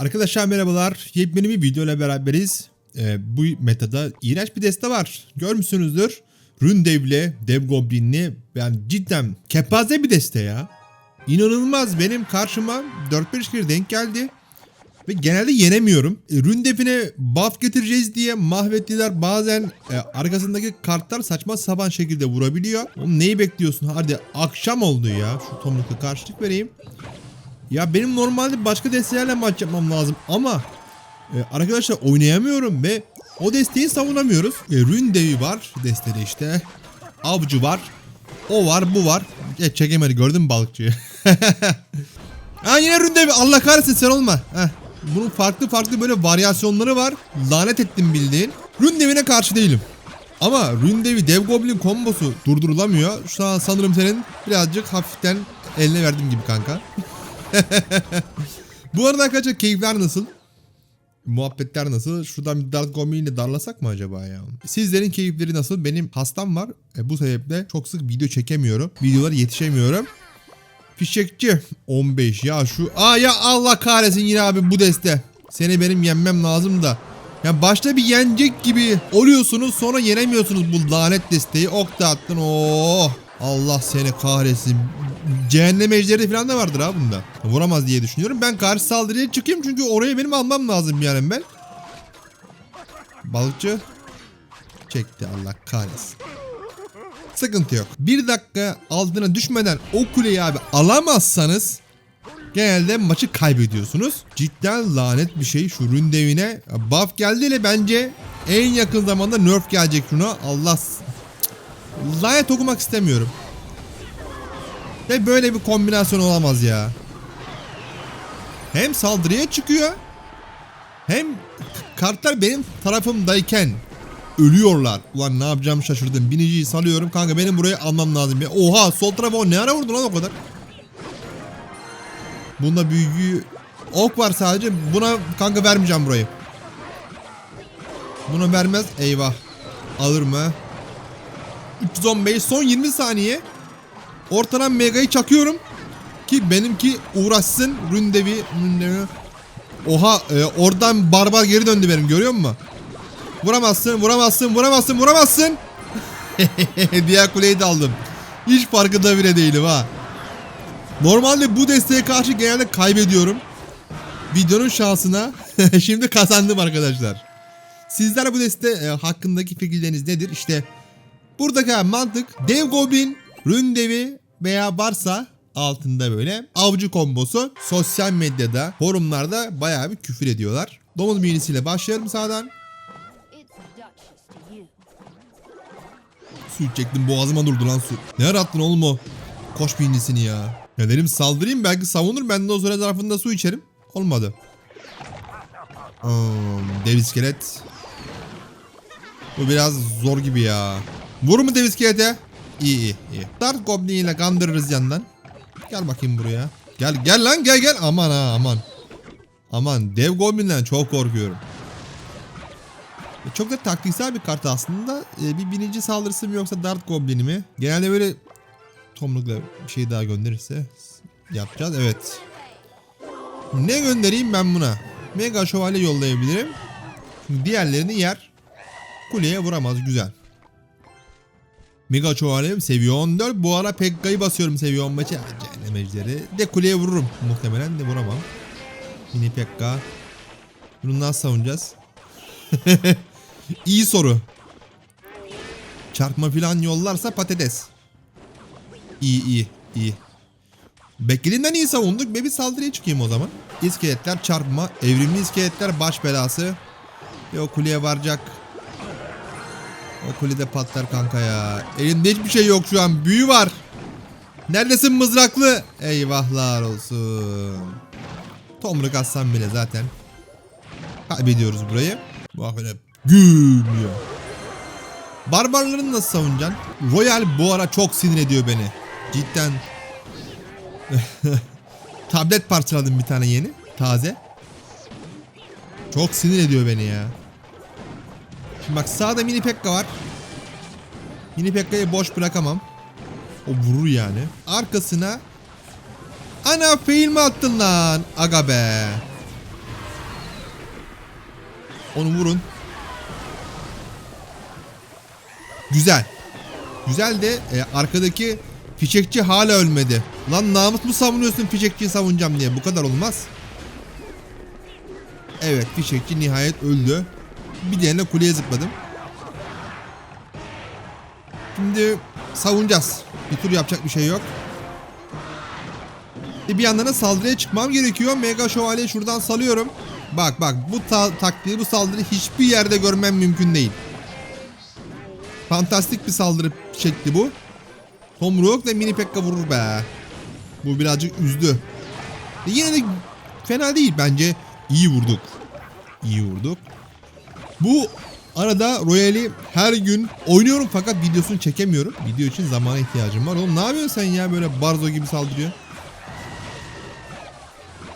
Arkadaşlar merhabalar. Yepyeni bir video ile beraberiz. Ee, bu metada iğrenç bir deste var. Görmüşsünüzdür. Rundev'le, Dev Goblin'li yani cidden kepaze bir deste ya. İnanılmaz benim karşıma 4-5 kere denk geldi. Ve genelde yenemiyorum. E, Rundev'ine buff getireceğiz diye mahvettiler. Bazen e, arkasındaki kartlar saçma sapan şekilde vurabiliyor. Oğlum neyi bekliyorsun? Hadi akşam oldu ya. Şu tomrukla karşılık vereyim. Ya benim normalde başka destelerle maç yapmam lazım ama e, arkadaşlar oynayamıyorum ve o desteği savunamıyoruz. E, Rün devi var destede işte. Avcı var. O var bu var. E, çekemedi gördün mü balıkçıyı? ha yine Rün devi Allah kahretsin sen olma. Heh. Bunun farklı farklı böyle varyasyonları var. Lanet ettim bildiğin. Rün devine karşı değilim. Ama Rün devi dev goblin kombosu durdurulamıyor. Şu an sanırım senin birazcık hafiften eline verdim gibi kanka. Bu arada arkadaşlar keyifler nasıl? Muhabbetler nasıl? Şuradan bir Goblin ile darlasak mı acaba ya? Sizlerin keyifleri nasıl? Benim hastam var. E, bu sebeple çok sık video çekemiyorum. Videolara yetişemiyorum. Fişekçi 15 ya şu. Aa ya Allah kahretsin yine abi bu deste. Seni benim yenmem lazım da. Ya başta bir yenecek gibi oluyorsunuz sonra yenemiyorsunuz bu lanet desteği. Ok da attın. Oo. Allah seni kahretsin. Cehennem ejderi falan da vardır ha bunda. Vuramaz diye düşünüyorum. Ben karşı saldırıya çıkayım çünkü oraya benim almam lazım yani ben. Balıkçı çekti Allah kahretsin. Sıkıntı yok. Bir dakika altına düşmeden o kuleyi abi alamazsanız genelde maçı kaybediyorsunuz. Cidden lanet bir şey şu rün devine. Buff geldiyle bence en yakın zamanda nerf gelecek şuna. Allah lanet okumak istemiyorum. Ve böyle bir kombinasyon olamaz ya. Hem saldırıya çıkıyor hem kartlar benim tarafımdayken ölüyorlar. Ulan ne yapacağım şaşırdım. Biniciyi salıyorum. Kanka benim burayı almam lazım. Ya. Oha sol tarafa o ne ara vurdu lan o kadar. Bunda büyüğü ok var sadece. Buna kanka vermeyeceğim burayı. Buna vermez. Eyvah. Alır mı? 315 son 20 saniye. Ortadan megayı çakıyorum. Ki benimki uğraşsın. Ründevi. Ründevi. Oha e, oradan barbar geri döndü benim görüyor musun? Vuramazsın, vuramazsın, vuramazsın, vuramazsın. Diğer kuleyi de aldım. Hiç farkında bile değilim ha. Normalde bu desteğe karşı genelde kaybediyorum. Videonun şansına şimdi kazandım arkadaşlar. Sizler bu deste e, hakkındaki fikirleriniz nedir? İşte buradaki mantık dev goblin, rün devi veya varsa altında böyle avcı kombosu sosyal medyada forumlarda bayağı bir küfür ediyorlar. Domuz büyünesiyle başlayalım sağdan. Su içecektim boğazıma durdu lan su. Ne arattın oğlum o? Koş birincisini ya. Ya dedim saldırayım belki savunur ben de o süre zarfında su içerim. Olmadı. Um, dev iskelet. Bu biraz zor gibi ya. Vur mu dev iskelete? İyi iyi iyi. Dart Goblin ile kandırırız yandan. Gel bakayım buraya. Gel gel lan gel gel. Aman ha aman. Aman dev Goblin'den çok korkuyorum. E, Çok da taktiksel bir kart aslında. E, bir birinci saldırısı mı yoksa Dart Goblin'i mi? Genelde böyle tomrukla bir şey daha gönderirse yapacağız. Evet. Ne göndereyim ben buna? Mega şövalye yollayabilirim. Diğerlerini yer. Kuleye vuramaz. Güzel. Mega şövalyem seviye 14. Bu ara Pekka'yı basıyorum seviye 15'e. Cehennem ejderi. De kuleye vururum. Muhtemelen de vuramam. Mini Pekka. Bunu nasıl savunacağız? İyi soru. Çarpma filan yollarsa patates. İyi iyi iyi. Beklediğinden iyi savunduk. Ve bir saldırıya çıkayım o zaman. İskeletler çarpma. Evrimli iskeletler baş belası. Ve o kuleye varacak. O kulede patlar kanka ya. Elinde hiçbir şey yok şu an. Büyü var. Neredesin mızraklı? Eyvahlar olsun. Tomruk atsam bile zaten. Kaybediyoruz burayı. Bak öyle güm diyor. Barbarları nasıl savunacaksın? Royal bu ara çok sinir ediyor beni. Cidden. Tablet parçaladım bir tane yeni. Taze. Çok sinir ediyor beni ya. Şimdi bak sağda mini pekka var. Mini pekkayı boş bırakamam. O vurur yani. Arkasına Ana fail mi attın lan? Aga be. Onu vurun. Güzel. Güzel de e, arkadaki fişekçi hala ölmedi. Lan namus mu savunuyorsun fişekçiyi savunacağım diye. Bu kadar olmaz. Evet fişekçi nihayet öldü. Bir diğerine kuleye zıpladım. Şimdi savunacağız. Bir tur yapacak bir şey yok. E bir yandan da saldırıya çıkmam gerekiyor. Mega şövalye şuradan salıyorum. Bak bak bu ta- taktiği bu saldırı hiçbir yerde görmem mümkün değil. Fantastik bir saldırı şekli bu. Tomruk ve mini pekka vurur be. Bu birazcık üzdü. E yine de fena değil bence. İyi vurduk. İyi vurduk. Bu arada Royale'i her gün oynuyorum fakat videosunu çekemiyorum. Video için zamana ihtiyacım var. Oğlum ne yapıyorsun sen ya böyle barzo gibi saldırıyor?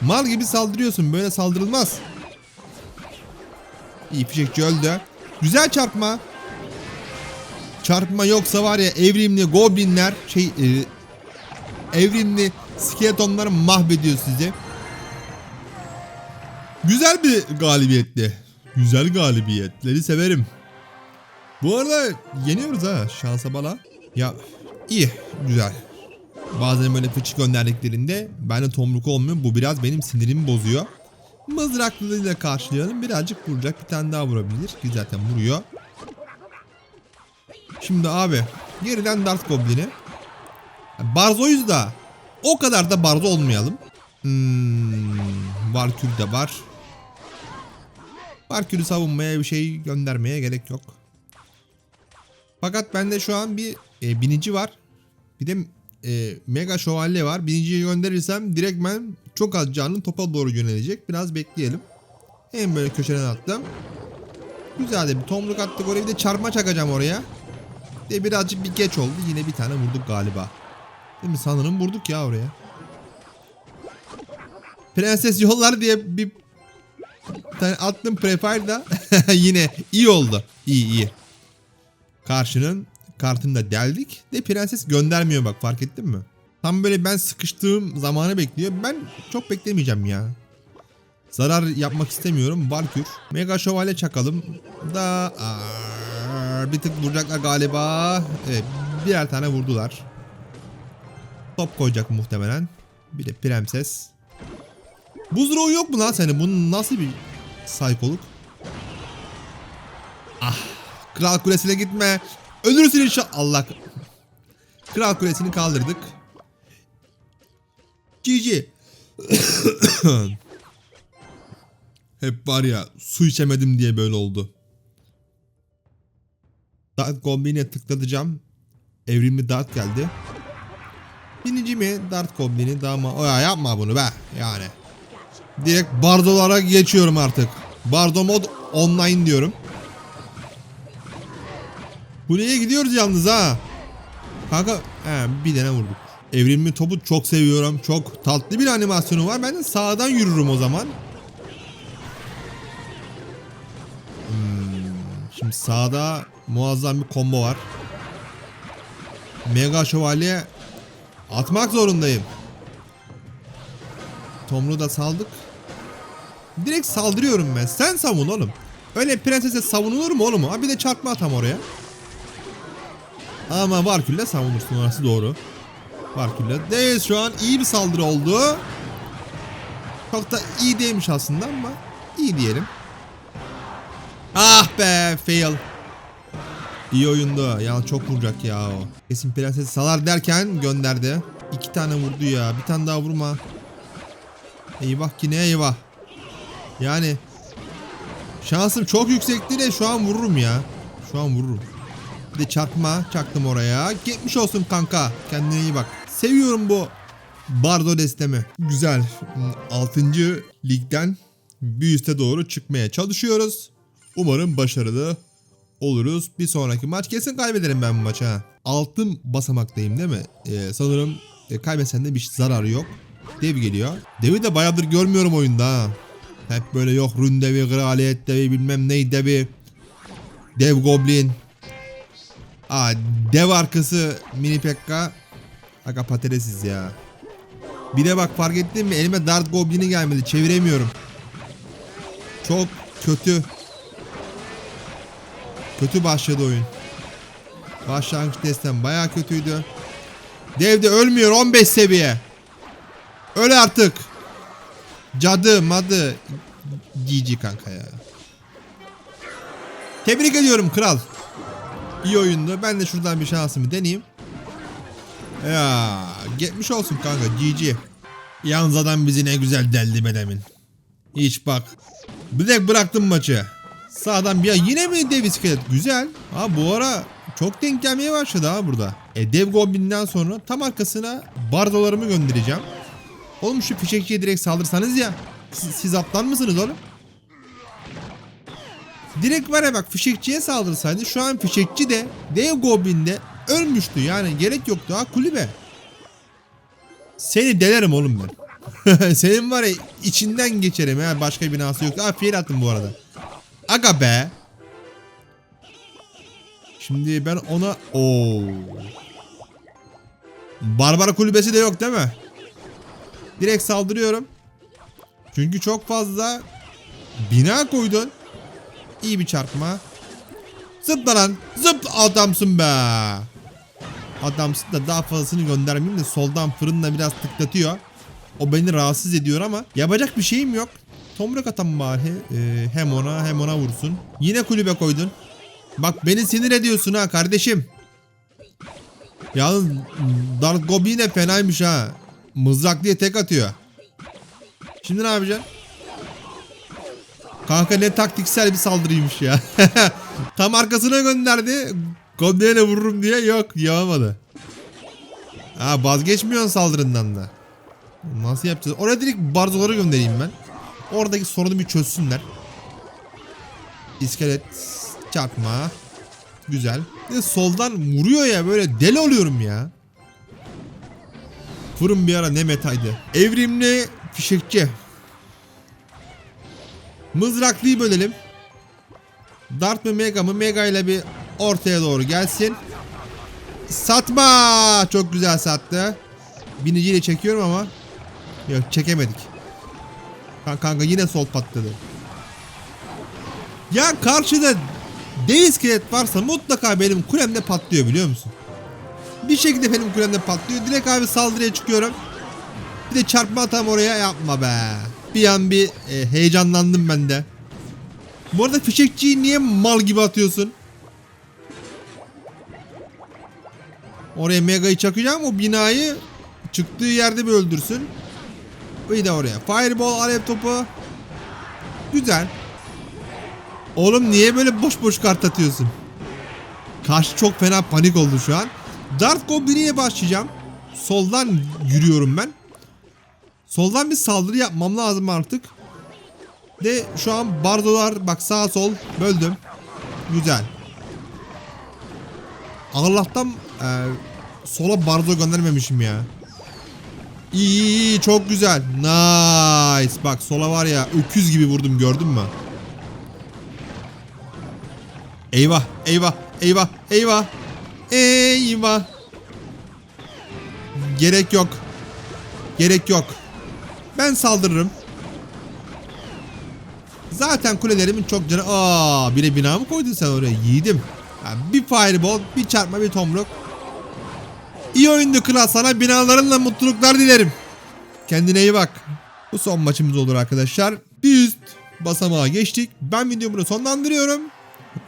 Mal gibi saldırıyorsun. Böyle saldırılmaz. İyi fişekçi öldü. Güzel çarpma. Çarpma yoksa var ya evrimli goblinler şey e, evrimli skeletonlar mahvediyor sizi. Güzel bir galibiyetti. Güzel galibiyetleri severim. Bu arada yeniyoruz ha şansa bala. Ya iyi güzel. Bazen böyle fıçı gönderdiklerinde bende tomruk olmuyor. Bu biraz benim sinirimi bozuyor. Mızraklılığıyla karşılayalım. Birazcık vuracak. Bir tane daha vurabilir. Ki zaten vuruyor. Şimdi abi geriden Dart Goblin'i. Barzo'yuz da o kadar da Barzo olmayalım. Hmm, Valkür de var. Valkür'ü savunmaya bir şey göndermeye gerek yok. Fakat bende şu an bir e, binici var. Bir de e, Mega Şövalye var. Biniciyi gönderirsem direktmen çok az canlı topa doğru yönelecek. Biraz bekleyelim. En böyle köşeden attım. Güzel de bir tomruk attık oraya. Bir de çarpma çakacağım oraya. De birazcık bir geç oldu. Yine bir tane vurduk galiba. Değil mi? Sanırım vurduk ya oraya. Prenses yollar diye bir tane attım prefire'da. Yine iyi oldu. İyi iyi. Karşının kartını da deldik. De prenses göndermiyor bak fark ettin mi? Tam böyle ben sıkıştığım zamanı bekliyor. Ben çok beklemeyeceğim ya. Zarar yapmak istemiyorum. Valkür. Mega şövalye çakalım. Da bir tık vuracaklar galiba. Evet birer tane vurdular. Top koyacak muhtemelen. Bir de prenses. Buz ruhu yok mu lan senin? Bunun nasıl bir saykoluk? Ah. Kral kulesine gitme. Ölürsün inşallah. Allah. Kral kulesini kaldırdık. GG. Hep var ya su içemedim diye böyle oldu. Dart Goblin'e tıklatacağım. Evrimli Dart geldi. Binici mi? Dart Goblin'i daha mı? Oya yapma bunu be. Yani. Direkt bardolara geçiyorum artık. Bardo mod online diyorum. Kuleye gidiyoruz yalnız ha. Kanka he, bir tane vurduk. Evrimli topu çok seviyorum. Çok tatlı bir animasyonu var. Ben de sağdan yürürüm o zaman. Hmm, şimdi sağda muazzam bir combo var. Mega şövalye atmak zorundayım. Tomru da saldık. Direkt saldırıyorum ben. Sen savun oğlum. Öyle prensese savunulur mu oğlum? Ha bir de çarpma atam oraya. Ama Varkül'le savunursun orası doğru. Varkül'le. Değil şu an iyi bir saldırı oldu. Çok da iyi değilmiş aslında ama iyi diyelim. Ah be fail. İyi oyundu. Ya çok vuracak ya o. Kesin prenses salar derken gönderdi. İki tane vurdu ya. Bir tane daha vurma. Eyvah ki ne eyvah. Yani şansım çok yüksekti de şu an vururum ya. Şu an vururum. Bir de çarpma çaktım oraya. Gitmiş olsun kanka. Kendine iyi bak. Seviyorum bu Bardo destemi. Güzel. 6. ligden bir üste doğru çıkmaya çalışıyoruz. Umarım başarılı oluruz. Bir sonraki maç kesin kaybederim ben bu maçı ha. Altın basamaktayım değil mi? Ee, sanırım e, kaybetsen de bir zararı yok. Dev geliyor. Devi de bayağıdır görmüyorum oyunda ha. Hep böyle yok rün devi, kraliyet devi bilmem ney devi. Dev goblin. Aa dev arkası mini pekka. Aga patatesiz ya. Bir de bak fark ettin mi elime dart goblini gelmedi çeviremiyorum. Çok kötü. Kötü başladı oyun. Başlangıç destem baya kötüydü. Dev de ölmüyor 15 seviye. Öl artık. Cadı madı. GG kanka ya. Tebrik ediyorum kral. İyi oyundu. Ben de şuradan bir şansımı deneyeyim. Ya geçmiş olsun kanka GG. Yalnız adam bizi ne güzel deldi be demin. Hiç bak. De bıraktım maçı. Sağdan bir yine mi dev iskelet? Güzel. Ha bu ara çok denk gelmeye başladı ha burada. E dev goblin'den sonra tam arkasına bardolarımı göndereceğim. Oğlum şu fişekçiye direkt saldırsanız ya. Siz, siz aptal mısınız oğlum? Direkt var ya bak fişekçiye saldırsaydı şu an fişekçi de dev goblin'de ölmüştü. Yani gerek yoktu ha kulübe. Seni delerim oğlum ben. Senin var ya içinden geçerim ya başka binası yok. Aa fiil attım bu arada. Aga be. Şimdi ben ona... Oo. Barbara kulübesi de yok değil mi? Direkt saldırıyorum. Çünkü çok fazla bina koydun. İyi bir çarpma. Zıpla lan. Zıp adamsın be. Adamsın da daha fazlasını göndermeyeyim de soldan fırınla biraz tıklatıyor. O beni rahatsız ediyor ama yapacak bir şeyim yok. Tomruk atan bari Ee, hem ona hem ona vursun. Yine kulübe koydun. Bak beni sinir ediyorsun ha kardeşim. Yalnız Dark Goblin de fenaymış ha. Mızrak diye tek atıyor. Şimdi ne yapacaksın? Kanka ne taktiksel bir saldırıymış ya. Tam arkasına gönderdi. Goblin'e vururum diye yok yapamadı. Ha vazgeçmiyorsun saldırından da. Nasıl yapacağız? Oraya direkt barzoları göndereyim ben. Oradaki sorunu bir çözsünler. İskelet çarpma. Güzel. Soldan vuruyor ya böyle deli oluyorum ya. Fırın bir ara ne metaydı. Evrimli fişekçi. Mızraklıyı bölelim. Dart mı Mega mı? Mega ile bir ortaya doğru gelsin. Satma! Çok güzel sattı. Biniciyle çekiyorum ama. Yok çekemedik. Kan- Kanka yine sol patladı. Ya karşıda dev iskelet varsa mutlaka benim kulemde patlıyor biliyor musun? Bir şekilde benim kulemde patlıyor. Direkt abi saldırıya çıkıyorum. Bir de çarpma atam oraya yapma be. Bir an bir e, heyecanlandım ben de. Bu arada fişekçiyi niye mal gibi atıyorsun? Oraya Mega'yı çakacağım o binayı çıktığı yerde bir öldürsün. Bir de oraya. Fireball alev topu. Güzel. Oğlum niye böyle boş boş kart atıyorsun? Karşı çok fena panik oldu şu an. Dart Goblin'iyle başlayacağım. Soldan yürüyorum ben. Soldan bir saldırı yapmam lazım artık. De şu an bardolar bak sağ sol böldüm. Güzel. Allah'tan e, sola bardo göndermemişim ya. İyi, iyi iyi çok güzel. Nice. Bak sola var ya öküz gibi vurdum gördün mü? Eyvah eyvah eyvah eyvah. Eyvah. Gerek yok. Gerek yok. Ben saldırırım. Zaten kulelerimin çok canı... Aa, bir de bina mı koydun sen oraya? Yiğidim. Ya bir fireball, bir çarpma, bir tomruk. İyi oyundu kral. Sana binalarınla mutluluklar dilerim. Kendine iyi bak. Bu son maçımız olur arkadaşlar. Bir üst basamağa geçtik. Ben videomu sonlandırıyorum.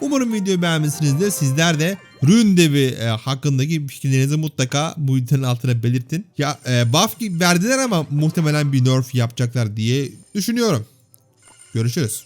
Umarım videoyu beğenmişsinizdir. Sizler de Rune Devi e, hakkındaki fikirlerinizi mutlaka bu videonun altına belirtin. Ya e, buff verdiler ama muhtemelen bir nerf yapacaklar diye düşünüyorum. Görüşürüz.